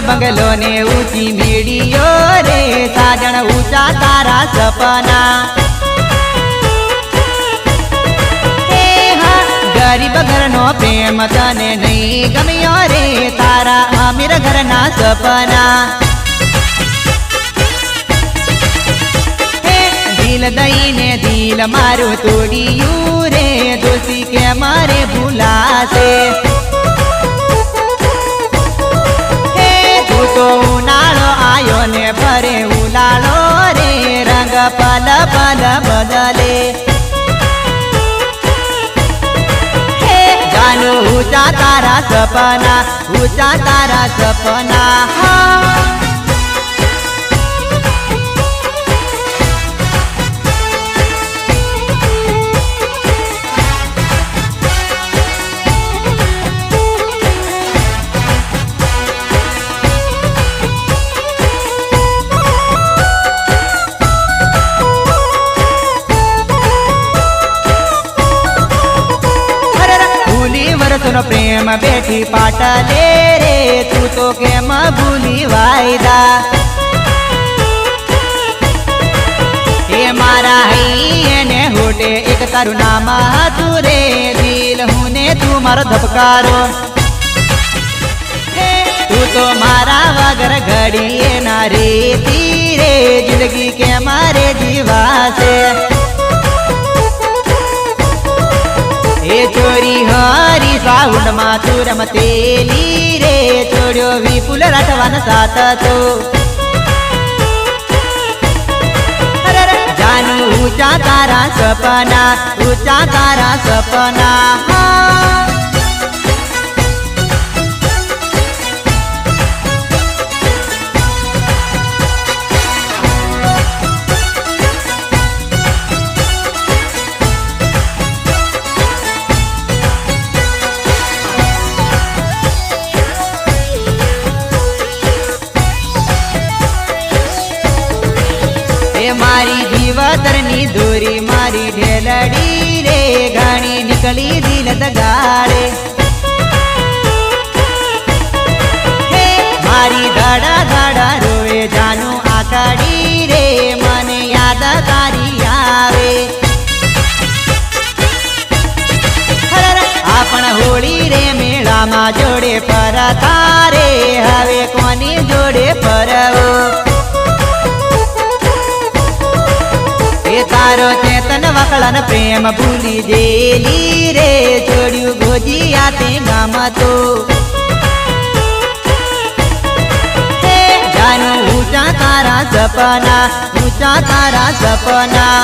બંગલો ને ઊંચી મેળીઓ રે, સાજણ ઊંચા તારા સપના. ગરીબ ઘરનો પ્રેમ તને નહીં ગમ્યો રે, તારા અમીર ઘરના સપના. દિલ દઈને દિલ મારું તોડ્યું રે દોષી કે મારે ભૂલાશે? રંગ પલ પલ બદલે જાનુ ઊંચા તારા સપના ઊંચા તારા સપના હા વર્ષનો પ્રેમ બેઠી પાટલે રે, તું તો કેમ ભૂલી વાયદા? એ મારા હૈયે હોટે એક તારું નામ હતું રે, દિલ હું ને તું મારો ધબકારો. તું તો મારા વગર ઘડીએ ના રેતી રે, જિંદગી કે હરી સાઉન્ડમાં તું રમતેલી રે છોડ્યો વિપુલ રાઠવાન સાથ તો જાનું ઊંચા તારા સપના ઊંચા તારા સપના મારી જીવતરની દોરી મારી ઢેલડી રે ઘણી નીકળી દિલ દગાડે મારી ધાડા ધાડા રોવે, જાનું આકાડી રે, મને યાદ તારી આવે. આપણ હોળી રે, મેળામાં જોડે પર તારે હવે કોની જોડે તારો ચેતન વકળન પ્રેમ ભૂલી દેલી રે છોડ્યું ગોજિયા તે ગામ તો. જાનું ઊંચા તારા સપના ઊંચા તારા સપના